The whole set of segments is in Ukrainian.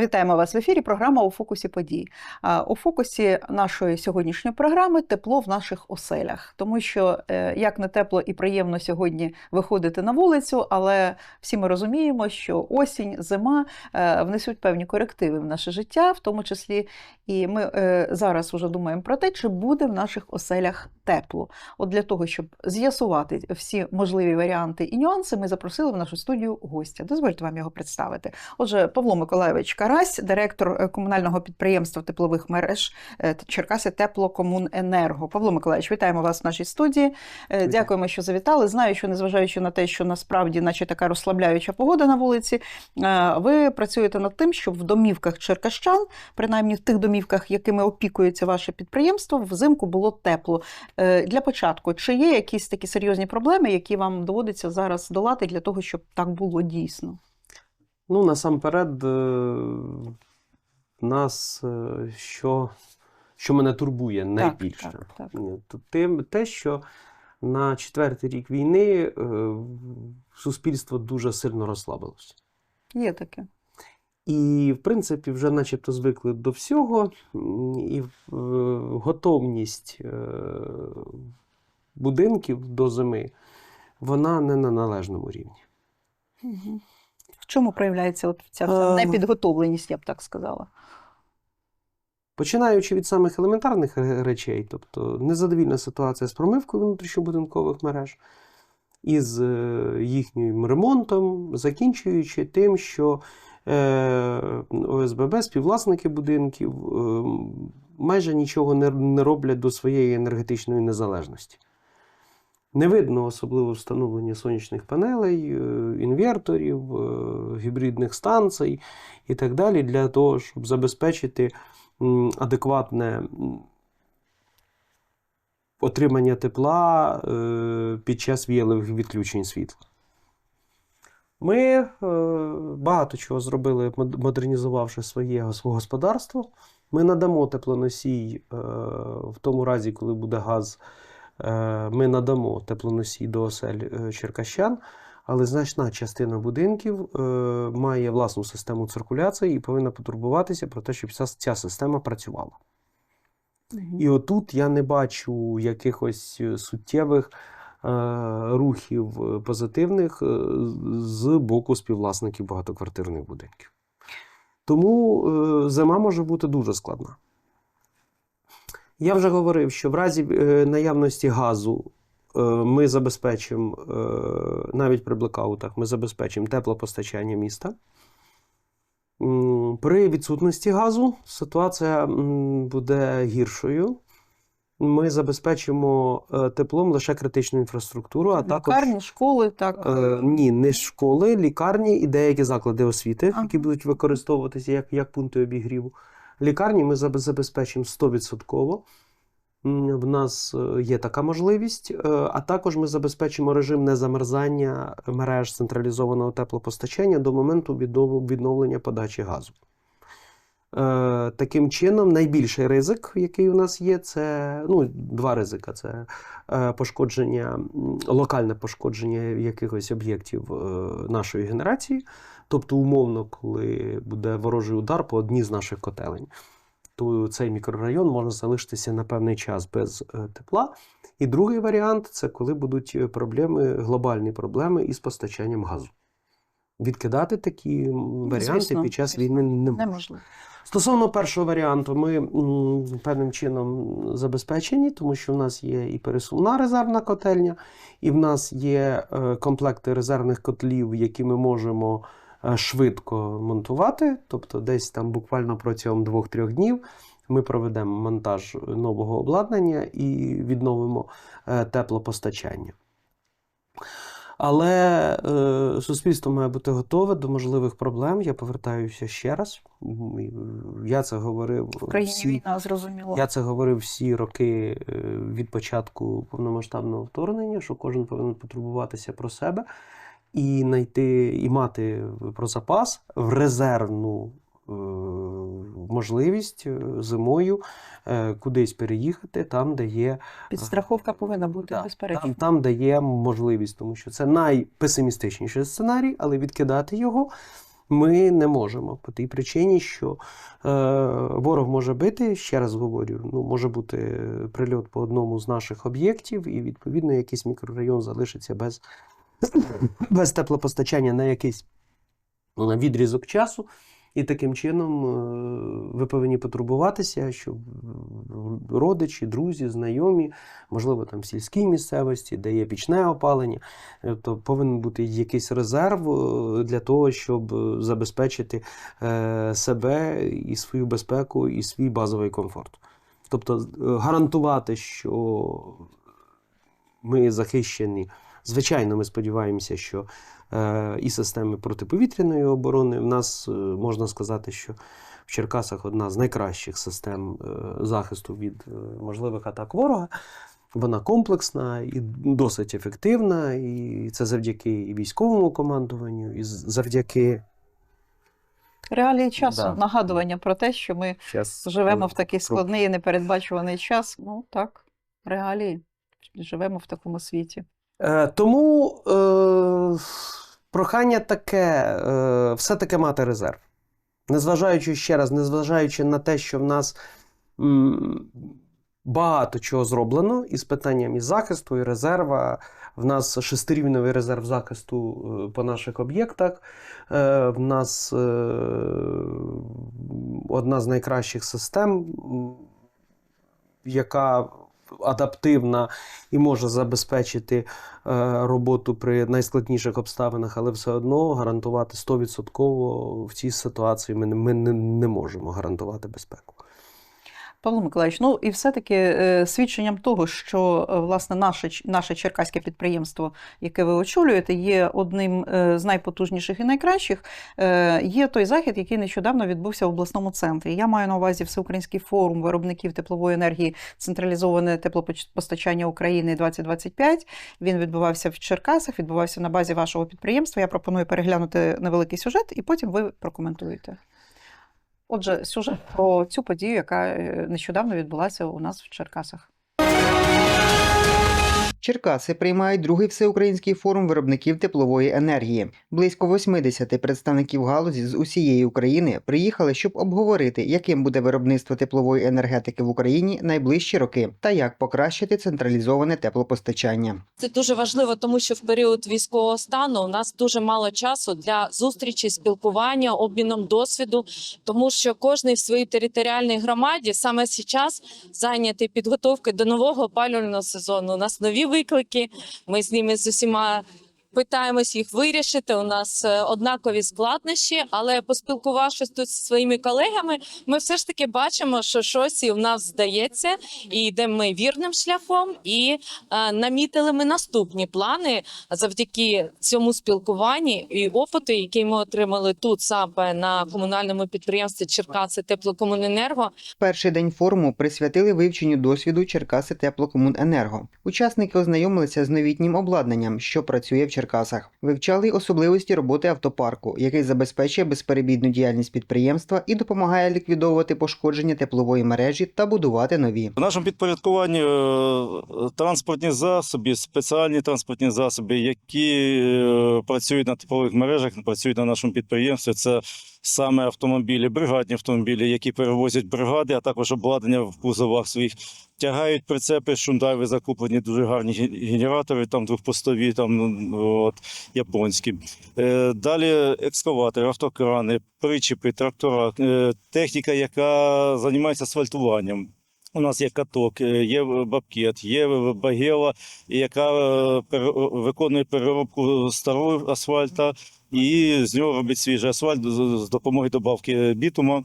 Вітаємо вас в ефірі. Програма у фокусі подій. У фокусі нашої сьогоднішньої програми тепло в наших оселях, тому що е, як не тепло і приємно сьогодні виходити на вулицю, але всі ми розуміємо, що осінь, зима е, внесуть певні корективи в наше життя, в тому числі і ми е, зараз вже думаємо про те, чи буде в наших оселях тепло. От для того, щоб з'ясувати всі можливі варіанти і нюанси, ми запросили в нашу студію гостя. Дозвольте вам його представити. Отже, Павло Миколайович Карась, директор е, комунального підприємства теплових мереж е, Черкаси Теплокомуненерго. Павло Миколайович, вітаємо вас в нашій студії. Е, Дякуємо, що завітали. Знаю, що незважаючи на те, що насправді, наче така розслабляюча погода на вулиці, ви працюєте над тим, щоб в домівках черкащан, принаймні в тих домівках, якими опікується ваше підприємство, взимку було тепло. Для початку, чи є якісь такі серйозні проблеми, які вам доводиться зараз долати для того, щоб так було дійсно? Ну, насамперед, е, нас, е, що, що мене турбує найбільше, так, так. То тим, те, що на четвертий рік війни е, суспільство дуже сильно розслабилося. Є таке. І, в принципі, вже начебто звикли до всього, і е, готовність е, будинків до зими, вона не на належному рівні. Угу. Чому проявляється от ця вся Е, непідготовленість, я б так сказала? Починаючи від самих елементарних речей, тобто незадовільна ситуація з промивкою внутрішньобудинкових мереж, із е, їхнім ремонтом, закінчуючи тим, що е, ОСББ, співвласники будинків е, майже нічого не роблять до своєї енергетичної незалежності. Не видно особливо встановлення сонячних панелей, е, інверторів, е, гібридних станцій і так далі, для того, щоб забезпечити адекватне отримання тепла е, під час віялових відключень світла. Ми багато чого зробили, модернізувавши своє гос- господарство. Ми надамо теплоносій в тому разі, коли буде газ. Е, Ми надамо теплоносій до осель е, черкащан, але значна частина будинків е, має власну систему циркуляції і повинна потурбуватися про те, щоб ця, система працювала. І отут я не бачу якихось суттєвих рухів позитивних з боку співвласників багатоквартирних будинків. Тому зима може бути дуже складна. Я вже говорив, що в разі е, наявності газу е, ми забезпечимо, е, навіть при блекаутах, ми забезпечимо теплопостачання міста. При відсутності газу ситуація буде гіршою. Ми забезпечимо теплом лише критичну інфраструктуру, а також Лікарні, школи, так. е, ні, не школи, лікарні і деякі заклади освіти, які будуть використовуватися як, як пункти обігріву. Лікарні ми забезпечимо 100%. В нас е, є така можливість, е, а також ми забезпечимо режим незамерзання мереж централізованого теплопостачання до моменту відновлення подачі газу. Е, Таким чином, найбільший ризик, який у нас є, це ну, два ризика: це пошкодження, локальне пошкодження якихось об'єктів нашої генерації. Тобто, умовно, коли буде ворожий удар по одній з наших котелень, то цей мікрорайон може залишитися на певний час без е, тепла. І другий варіант це коли будуть е, проблеми, глобальні проблеми із постачанням газу. Відкидати такі варіанти Ну, звісно, під час війни не можна. Неможливо. Стосовно першого варіанту, ми певним чином забезпечені, тому що в нас є і пересувна резервна котельня, і в нас є е, комплекти резервних котлів, які ми можемо швидко монтувати. Тобто, десь там буквально протягом 2-3 днів ми проведемо монтаж нового обладнання і відновимо е, теплопостачання. Але е, суспільство має бути готове до можливих проблем. Я повертаюся ще раз. Я це говорив В країні всі, війна, зрозуміло. я це говорив всі роки е, від початку повномасштабного вторгнення, що кожен повинен потурбуватися про себе і знайти і мати про запас в резервну е, можливість е, зимою е, кудись переїхати, там, де є Підстраховка повинна бути, Так, безперечно. там, там, де є можливість, тому що це найпесимістичніший сценарій, але відкидати його Ми не можемо по тій причині, що е, ворог може бити, ще раз говорю, ну, може бути прильот по одному з наших об'єктів, і відповідно якийсь мікрорайон залишиться без, без теплопостачання на якийсь відрізок часу. І таким чином е, ви повинні потурбуватися, щоб родичі, друзі, знайомі, можливо, там в сільській місцевості, де є пічне опалення, е, то повинен бути якийсь резерв е, для того, щоб забезпечити себе і свою безпеку, і свій базовий комфорт. Тобто гарантувати, що ми захищені. Звичайно, ми сподіваємося, що е, і системи протиповітряної оборони в нас е, можна сказати, що в Черкасах одна з найкращих систем е, захисту від е, можливих атак ворога. Вона комплексна і досить ефективна, і це завдяки і військовому командуванню, і завдяки Реалії часу, Да. нагадування про те, що ми Щас, живемо в такий складний і непередбачуваний час. Ну так, реалії. Живемо в такому світі. Е, тому е, прохання таке, е, все-таки мати резерв. Незважаючи ще раз, незважаючи на те, що в нас м, багато чого зроблено із питанням і захисту, і резерва. В нас шестирівневий резерв захисту е, по наших об'єктах. Е, В нас одна з найкращих систем, яка адаптивна і може забезпечити е, роботу при найскладніших обставинах, але все одно гарантувати 100% в цій ситуації ми, не- ми не, не можемо гарантувати безпеку. Павло Миколаївич, ну і все-таки е, свідченням того, що е, власне наше, наше черкаське підприємство, яке ви очолюєте, є одним е, з найпотужніших і найкращих, є той захід, який нещодавно відбувся в обласному центрі. Я маю на увазі Всеукраїнський форум виробників теплової енергії, централізоване теплопостачання України 2025. Він відбувався в Черкасах, відбувався на базі вашого підприємства. Я пропоную переглянути невеликий сюжет, і потім ви прокоментуєте. Отже, сюжет про цю подію, яка е, нещодавно відбулася у нас в Черкасах. Черкаси приймають другий всеукраїнський форум виробників теплової енергії. Близько 80 представників галузі з усієї України приїхали, щоб обговорити, яким буде виробництво теплової енергетики в Україні найближчі роки та як покращити централізоване теплопостачання. Це дуже важливо, тому що в період військового стану у нас дуже мало часу для зустрічі, спілкування, обміном досвіду, тому що кожен в своїй територіальній громаді саме зараз зайнятий підготовкою до нового опалювального сезону. У нас нові виклики. Ми з ними з усіма. Питаємось їх вирішити. У нас е, однакові складнощі, але поспілкувавшись тут зі своїми колегами, ми все ж таки бачимо, що щось і в нас здається, і йдемо ми вірним шляхом, і е, намітили ми наступні плани завдяки цьому спілкуванні і опиту, який ми отримали тут саме на комунальному підприємстві Черкаси Теплокомуненерго. Перший день форуму присвятили вивченню досвіду Черкаси Теплокомуненерго. Учасники ознайомилися з новітнім обладнанням, що працює в Черкасах, вивчали особливості роботи автопарку, який забезпечує безперебійну діяльність підприємства і допомагає ліквідовувати пошкодження теплової мережі та будувати нові. В нашому підпорядкуванні е, транспортні засоби, спеціальні транспортні засоби, які е, працюють на теплових мережах, працюють на нашому підприємстві. Це саме автомобілі, бригадні автомобілі, які перевозять бригади, а також обладнання в кузовах своїх. Тягають прицепи, шундави закуплені дуже гарні генератори, там двохпостові, там ну, от, японські. Е, Далі екскаватори, автокрани, причепи, трактора, е, техніка, яка займається асфальтуванням. У нас є каток, е, є бабкет, є багела, яка е, виконує переробку старого асфальта і з нього робить свіжий асфальт з допомогою добавки бітума.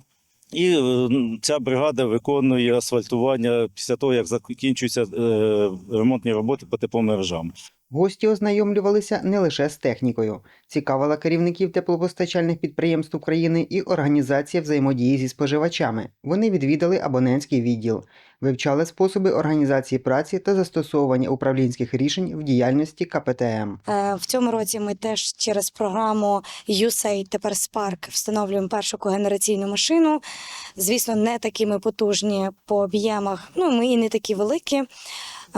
І е, ця бригада виконує асфальтування після того, як закінчуються е, ремонтні роботи по тепломережам. Гості ознайомлювалися не лише з технікою, цікавила керівників теплопостачальних підприємств України і організація взаємодії зі споживачами. Вони відвідали абонентський відділ, вивчали способи організації праці та застосовування управлінських рішень в діяльності КПТМ. Е, В цьому році ми теж через програму USAID тепер Spark встановлюємо першу когенераційну машину. Звісно, не такі ми потужні по об'ємах. Ну ми і не такі великі.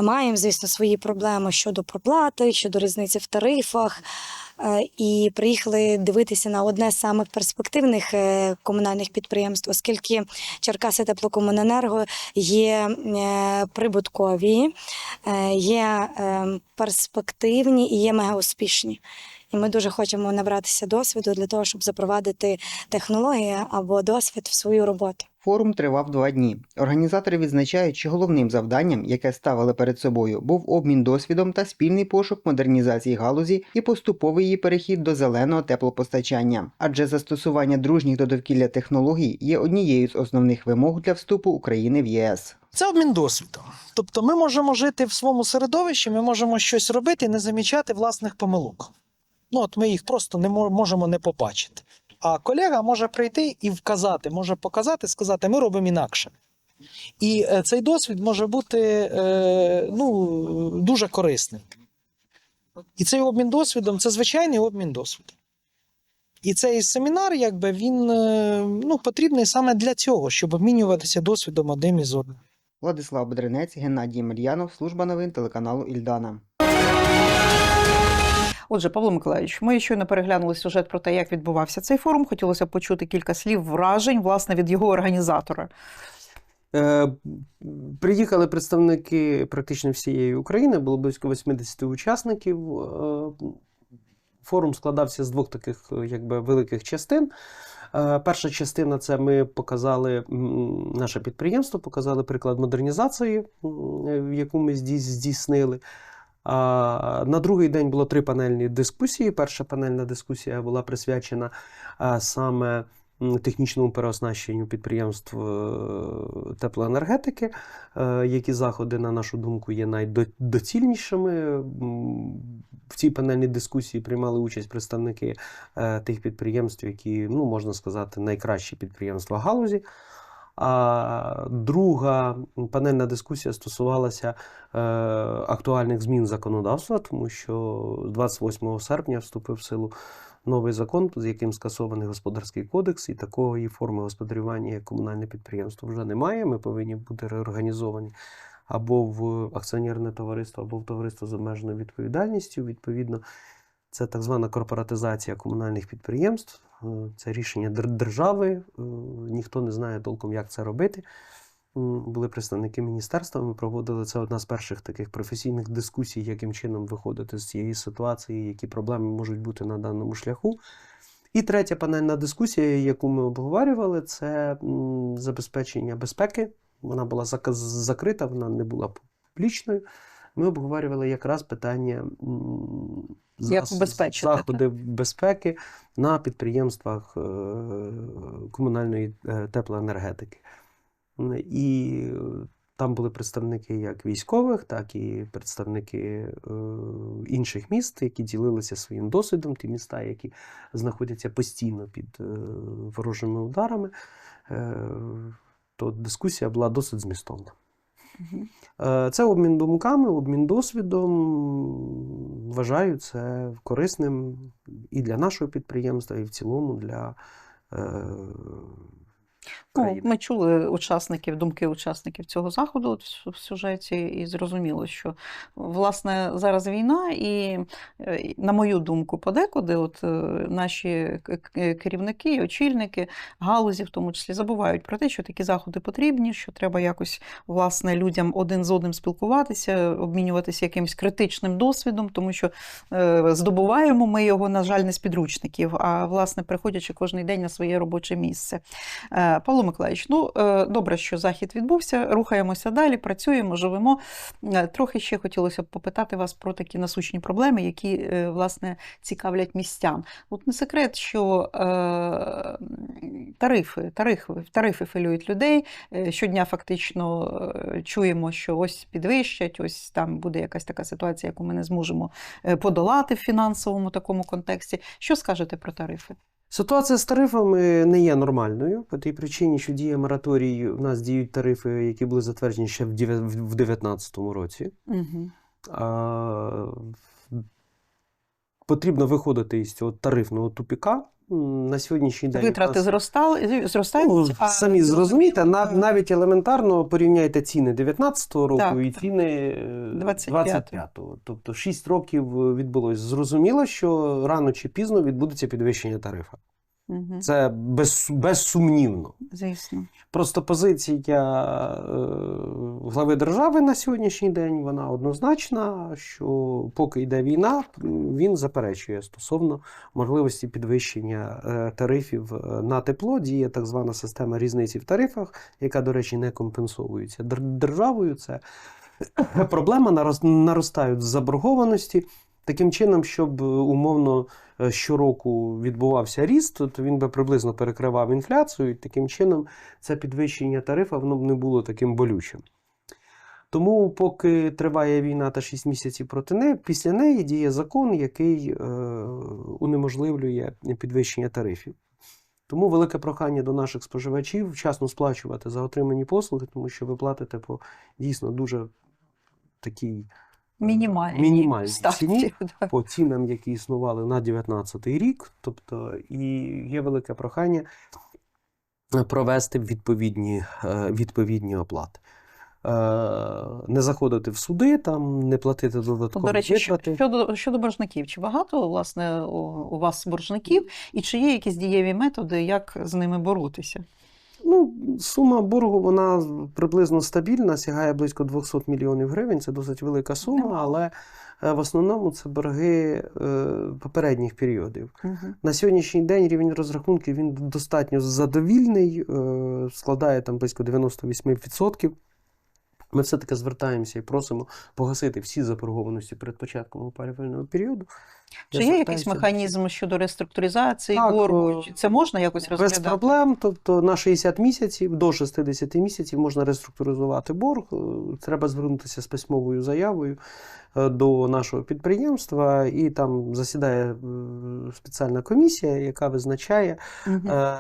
Маємо, звісно, свої проблеми щодо проплати, щодо різниці в тарифах. Е, І приїхали дивитися на одне з самих перспективних е, комунальних підприємств, оскільки Черкаси Теплокомуненерго є е, прибуткові, є перспективні і є мегауспішні. І ми дуже хочемо набратися досвіду для того, щоб запровадити технології або досвід в свою роботу. Форум тривав два дні. Організатори відзначають, що головним завданням, яке ставили перед собою, був обмін досвідом та спільний пошук модернізації галузі і поступовий її перехід до зеленого теплопостачання. Адже застосування дружніх до довкілля технологій є однією з основних вимог для вступу України в ЄС. Це обмін досвідом. Тобто ми можемо жити в своєму середовищі, ми можемо щось робити і не замічати власних помилок. Ну, от ми їх просто не можемо не побачити. А колега може прийти і вказати, може показати, сказати, ми робимо інакше. І е, цей досвід може бути е, ну, дуже корисним. І цей обмін досвідом це звичайний обмін досвідом. І цей семінар, якби він е, ну, потрібний саме для цього, щоб обмінюватися досвідом один із одним. Владислав Бедренець, Геннадій Мельянов, служба новин телеканалу Ільдана. Отже, Павло Миколаївич, ми щойно переглянули сюжет про те, як відбувався цей форум. Хотілося б почути кілька слів вражень, власне, від його організатора. Е, Приїхали представники практично всієї України, було близько 80 учасників. Е, Форум складався з двох таких е, якби, великих частин. Перша частина це ми показали наше підприємство, показали приклад модернізації, яку ми здійс- здійснили. На другий день було три панельні дискусії. Перша панельна дискусія була присвячена саме технічному переоснащенню підприємств е, теплоенергетики, е, які заходи, на нашу думку, є найдоцільнішими. В цій панельній дискусії приймали участь представники е, тих підприємств, які, ну, можна сказати, найкращі підприємства галузі. А друга панельна дискусія стосувалася е, актуальних змін законодавства, тому що 28 серпня вступив в силу новий закон, з яким скасований господарський кодекс, і такої форми господарювання, як комунальне підприємство, вже немає. Ми повинні бути реорганізовані або в акціонерне товариство, або в товариство з обмеженою відповідальністю. Відповідно, це так звана корпоратизація комунальних підприємств. Е, Це рішення держави. е, Ніхто не знає толком, як це робити. Були представники міністерства. Ми проводили це одна з перших таких професійних дискусій, яким чином виходити з цієї ситуації, які проблеми можуть бути на даному шляху. І третя панельна дискусія, яку ми обговорювали, це забезпечення безпеки. Вона була закрита, вона не була публічною. Ми обговорювали якраз питання Як убезпечити, заходи безпеки на підприємствах е, комунальної е, теплоенергетики. І там були представники як військових, так і представники е, інших міст, які ділилися своїм досвідом, ті міста, які знаходяться постійно під ворожими ударами. То дискусія була досить змістовна. Е, Це обмін думками, обмін досвідом. Вважаю це корисним і для нашого підприємства, і в цілому для е, Ну, ми чули учасників, думки учасників цього заходу от в- сюжеті, і зрозуміло, що власне зараз війна, і, е, на мою думку, подекуди, от е, наші к- керівники, очільники галузі, в тому числі, забувають про те, що такі заходи потрібні, що треба якось власне людям один з одним спілкуватися, обмінюватися якимось критичним досвідом, тому що е, здобуваємо ми його, на жаль, не з підручників, а власне приходячи кожен день на своє робоче місце. Е, Павло Миколаївич, ну е, добре, що захід відбувся. Рухаємося далі, працюємо, живемо. Е, Трохи ще хотілося б попитати вас про такі насущні проблеми, які е, власне цікавлять містян. От не секрет, що тарифи, тарифи, тарифи філюють людей. Щодня фактично чуємо, що ось підвищать, ось там буде якась така ситуація, яку ми не зможемо подолати в фінансовому такому контексті. Що скажете про тарифи? Ситуація з тарифами не є нормальною по тій причині, що діє мораторій. У нас діють тарифи, які були затверджені ще в 2019 році. Угу. А, Потрібно виходити із цього тарифного тупіка, На сьогоднішній день Витрати зростали, Ну, зростають. а самі зрозумієте, на, е, навіть елементарно порівняйте ціни 19-го року Так, і ціни е, 25-го. 25-го. Тобто 6 років е, відбулось. Зрозуміло, що рано чи пізно відбудеться підвищення тарифа. Мгм, Це без, безсумнівно. Звісно. Просто позиція е, глави держави на сьогоднішній день вона однозначна, що поки йде війна, він заперечує стосовно можливості підвищення е, тарифів е, на тепло. Діє так звана система різниці в тарифах, яка, до речі, не компенсовується дер- державою. Це проблема нарос- наростають заборгованості. Таким чином, щоб е, умовно щороку відбувався ріст, то він би приблизно перекривав інфляцію, і таким чином це підвищення тарифа воно б не було таким болючим. Тому, поки триває війна та 6 місяців проти неї, після неї діє закон, який е, унеможливлює підвищення тарифів. Тому велике прохання до наших споживачів вчасно сплачувати за отримані послуги, тому що ви платите по дійсно дуже такій Мінімальні, мінімальній ставки, ціні да. по цінам, які існували на 19 рік. Тобто, і є велике прохання провести відповідні, е, відповідні оплати. Е, Не заходити в суди, там, не платити додаткові До речі, витрати. щодо, щодо боржників, чи багато власне у, у вас боржників, і чи є якісь дієві методи, як з ними боротися? Ну, сума боргу вона приблизно стабільна, сягає близько 200 мільйонів гривень. Це досить велика сума, але е, в основному це борги е, попередніх періодів. Угу. На сьогоднішній день рівень розрахунків він достатньо задовільний, е, складає там близько 98%. Ми все-таки звертаємося і просимо погасити всі заборгованості перед початком опалювального періоду. Чи є якийсь механізм щодо реструктуризації Так, боргу? Чи Це можна якось Без розглядати? проблем, тобто на 60 місяців до 60 місяців можна реструктуризувати борг. Е, Треба звернутися з письмовою заявою е, до нашого підприємства, і там засідає е, спеціальна комісія, яка визначає е,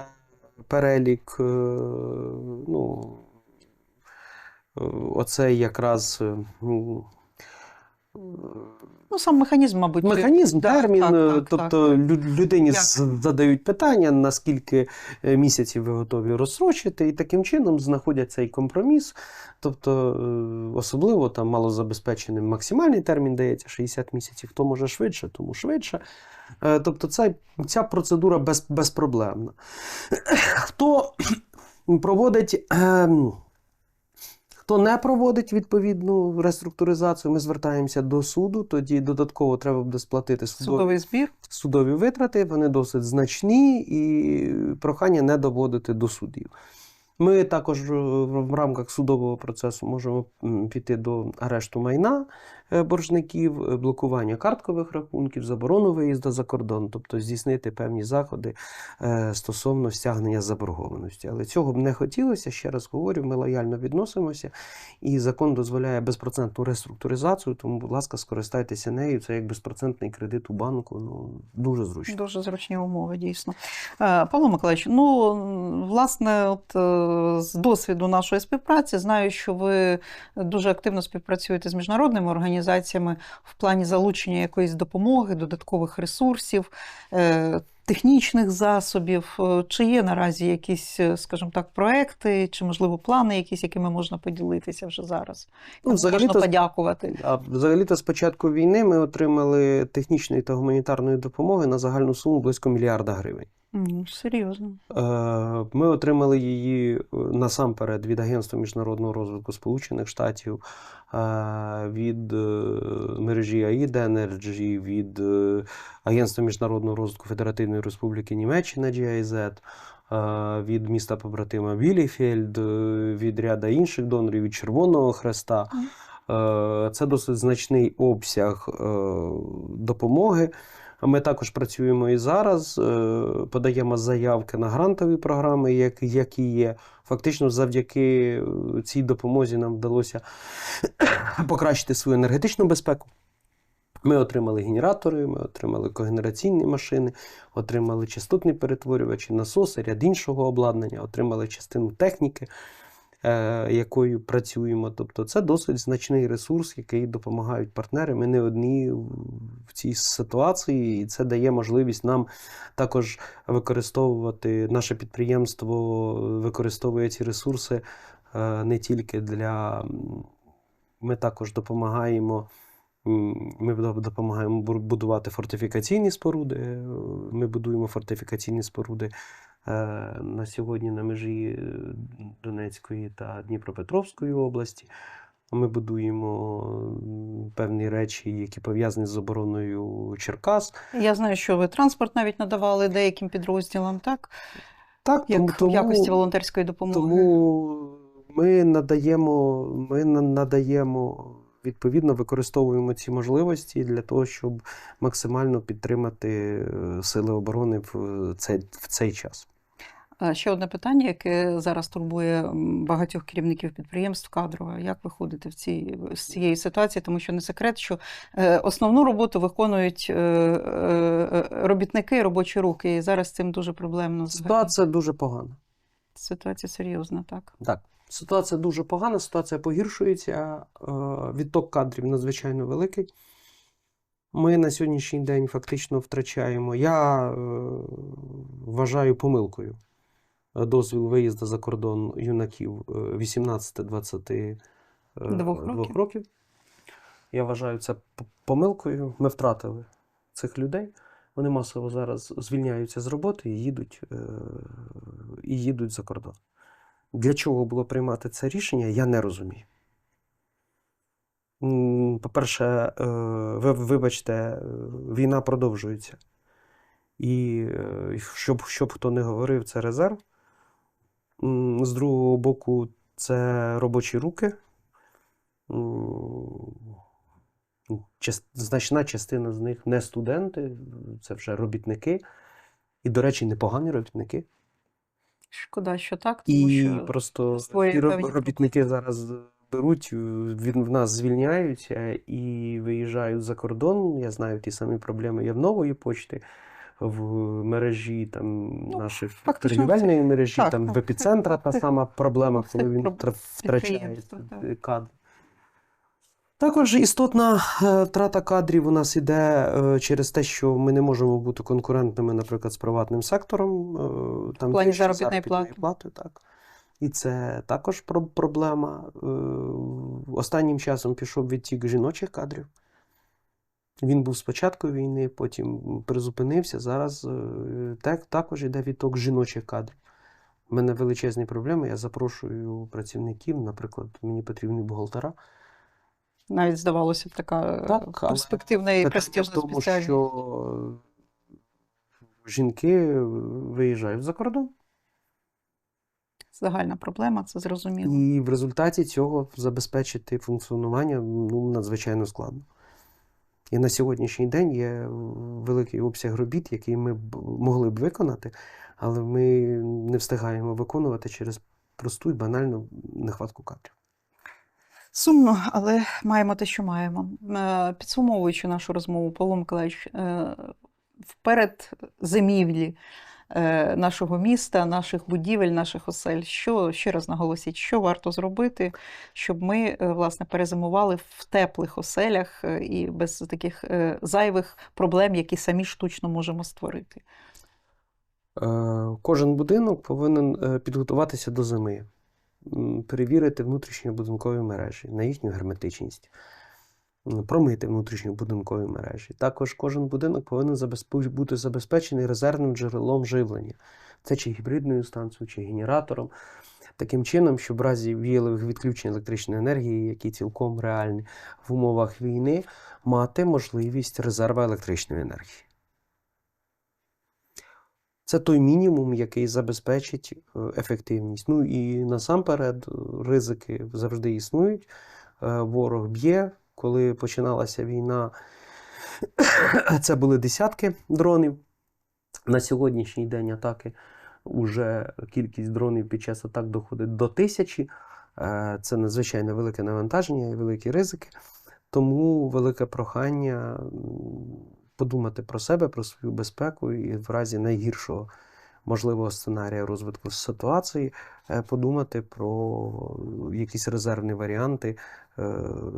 перелік. е, Ну, е, оцей якраз. е, ну, Ну, сам механізм, мабуть, Механізм, Так, термін, так, е, так, тобто лю- людині Як? задають питання, наскільки е, місяців ви готові розсрочити, і таким чином знаходять цей компроміс. Тобто, особливо там малозабезпеченим максимальний термін дається 60 місяців, хто може швидше, тому швидше. Тобто, ця, ця процедура без, безпроблемна. Хто проводить. Хто не проводить відповідну реструктуризацію, ми звертаємося до суду. Тоді додатково треба буде сплатити судові, судовий збір. судові витрати. Вони досить значні, і прохання не доводити до судів. Ми також в рамках судового процесу можемо піти до арешту майна боржників, е, блокування карткових рахунків, заборону виїзду за кордон, тобто здійснити певні заходи е, стосовно стягнення заборгованості. Але цього б не хотілося. Ще раз говорю, ми лояльно відносимося, і закон дозволяє безпроцентну реструктуризацію, тому, будь ласка, скористайтеся нею. Це як безпроцентний кредит у банку. Ну дуже зручно. Дуже зручні умови, дійсно. Е, Павло Миколаївич, ну власне, от е, з досвіду нашої співпраці знаю, що ви дуже активно співпрацюєте з міжнародними організаціями в плані залучення якоїсь допомоги, додаткових ресурсів. е, Технічних засобів, Е, чи є наразі якісь, е, скажімо так, проекти, чи можливо плани, якісь, якими можна поділитися вже зараз? Ну, можна подякувати. А взагалі-то з початку війни ми отримали технічної та гуманітарної допомоги на загальну суму близько мільярда гривень. М, Серйозно. Е, Ми отримали її е, насамперед від Агентства міжнародного розвитку Сполучених Штатів, е, від мережі AID Energy, від Агентства міжнародного розвитку Федеративної Республіки Німеччина GIZ, від міста побратима Біліфельд, е, від ряда інших донорів, від Червоного Хреста. Це досить значний обсяг допомоги. Ми також працюємо і зараз, е, подаємо заявки на грантові програми, які є. Фактично, завдяки е, цій допомозі нам вдалося покращити свою енергетичну безпеку. Ми отримали генератори, ми отримали когенераційні машини, отримали частотні перетворювачі, насоси, ряд іншого обладнання, отримали частину техніки. Е, якою працюємо. Тобто це досить значний ресурс, який допомагають партнери. Ми не одні в цій ситуації, і це дає можливість нам також використовувати наше підприємство, використовує ці ресурси е, не тільки для. Ми також допомагаємо. Ми допомагаємо будувати фортифікаційні споруди. е, Ми будуємо фортифікаційні споруди на сьогодні на межі е, Донецької та Дніпропетровської області. Ми будуємо певні речі, які пов'язані з обороною Черкас. Я знаю, що ви транспорт навіть надавали деяким підрозділам, так? Так, Як в якості волонтерської допомоги. Тому ми надаємо, ми на- надаємо, відповідно, використовуємо ці можливості для того, щоб максимально підтримати е, сили оборони в цей, в цей час. А Ще одне питання, яке зараз турбує багатьох керівників підприємств кадрове. Як виходити в ці, з цієї ситуації? Тому що не секрет, що е, основну роботу виконують е, е, робітники, робочі руки. І зараз цим дуже проблемно. Ситуація дуже погана. Ситуація серйозна, так. Так, ситуація дуже погана, ситуація погіршується. е, Відток кадрів надзвичайно великий. Ми на сьогоднішній день фактично втрачаємо. Я е, вважаю помилкою е, дозвіл виїзду за кордон юнаків е, 18-22 Двох років. е, років. Я вважаю це помилкою. Ми втратили цих людей. Вони масово зараз звільняються з роботи і їдуть, е, і їдуть за кордон. Для чого було приймати це рішення, я не розумію. По-перше, е, ви вибачте, е, війна продовжується. І е, щоб, щоб хто не говорив, це резерв. З другого боку, це робочі руки. Значна частина з них не студенти, це вже робітники. І, до речі, непогані робітники. Шкода, що так, тому І що просто ті роб- робітники зараз беруть, від в нас звільняються і виїжджають за кордон. Я знаю, ті самі проблеми є в нової почти, в мережі там Ну, наших торгівельної мережі, так, там так. в епіцентра та сама проблема, коли він втрачає кадри. Також істотна е, втрата кадрів у нас іде е, через те, що ми не можемо бути конкурентними, наприклад, з приватним сектором. е, Там В плані заробітної плати. плати так. І це також проблема. Останнім часом пішов відтік жіночих кадрів. Він був з початку війни, потім призупинився. Зараз е, так, також йде відток жіночих кадрів. У мене величезні проблеми. Я запрошую працівників, наприклад, мені потрібні бухгалтера. навіть здавалося б така Так, перспективна і престижна тому, що жінки виїжджають за кордон. Загальна проблема, це зрозуміло. І в результаті цього забезпечити функціонування ну, надзвичайно складно. І на сьогоднішній день є великий обсяг робіт, який ми могли б виконати, але ми не встигаємо виконувати через просту і банальну нехватку кадрів. Сумно, але маємо те, що маємо. Е, Підсумовуючи нашу розмову, Павло Миколаївич, е, вперед зимівлі нашого міста, наших будівель, наших осель, що ще раз наголосіть, що варто зробити, щоб ми е, власне перезимували в теплих оселях е, і без таких е, зайвих проблем, які самі штучно можемо створити. Е, Кожен будинок повинен е, підготуватися до зими, перевірити внутрішньобудинкові мережі на їхню герметичність, промити внутрішньобудинкові мережі. Також кожен будинок повинен бути забезпечений резервним джерелом живлення. Це чи гібридною станцією, чи генератором. Таким чином, щоб в разі віялових відключень електричної енергії, які цілком реальні в умовах війни, мати можливість резерва електричної енергії. Це той мінімум, який забезпечить е, ефективність. Ну і насамперед ризики завжди існують. Е, Ворог б'є. Коли починалася війна, це були десятки дронів. На сьогоднішній день атаки вже кількість дронів під час атак доходить до тисячі. Е, Це надзвичайно велике навантаження і великі ризики. Тому велике прохання подумати про себе, про свою безпеку і в разі найгіршого можливого сценарія розвитку ситуації, е, подумати про якісь резервні варіанти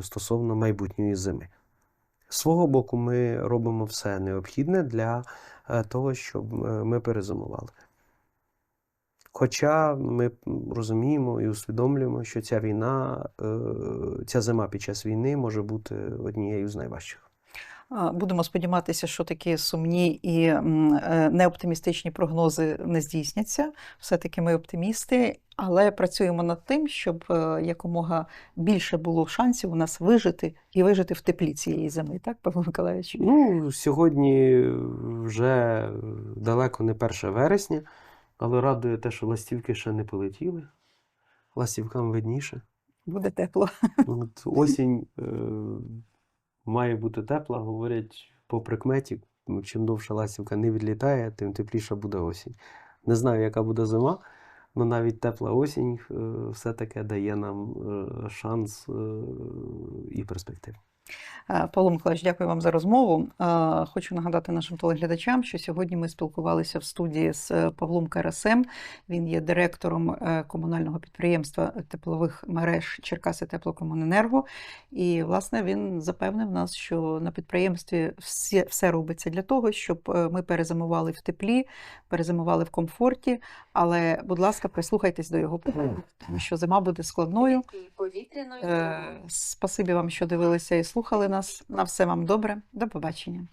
стосовно майбутньої зими. Свого боку, ми робимо все необхідне для е, того, щоб е, ми перезимували. Хоча ми розуміємо і усвідомлюємо, що ця війна, е, ця зима під час війни може бути однією з найважчих. Будемо сподіватися, що такі сумні і е, неоптимістичні прогнози не здійсняться. Все-таки ми оптимісти, але працюємо над тим, щоб е, якомога більше було шансів у нас вижити і вижити в теплі цієї зими, так, Павло Миколаївич? Ну, сьогодні вже далеко не 1 вересня, але радує те, що ластівки ще не полетіли. Ластівкам видніше. Буде тепло. От осінь е, має бути тепла, говорять по прикметі. ну, Чим довше ластівка не відлітає, тим тепліша буде осінь. Не знаю, яка буде зима, але навіть тепла осінь е, все-таки дає нам е, шанс е, і перспективу. Е, Павло Миколаївич, дякую вам за розмову. Е, Хочу нагадати нашим телеглядачам, що сьогодні ми спілкувалися в студії з е, Павлом Карасем. Він є директором комунального підприємства теплових мереж Черкаси Теплокомуненерго. І, власне, він запевнив нас, що на підприємстві все, все робиться для того, щоб ми перезимували в теплі, перезимували в комфорті. Але, будь ласка, прислухайтесь до його порад, тому що зима буде складною. Спасибі вам, що дивилися і слухали нас. На все вам добре. До побачення.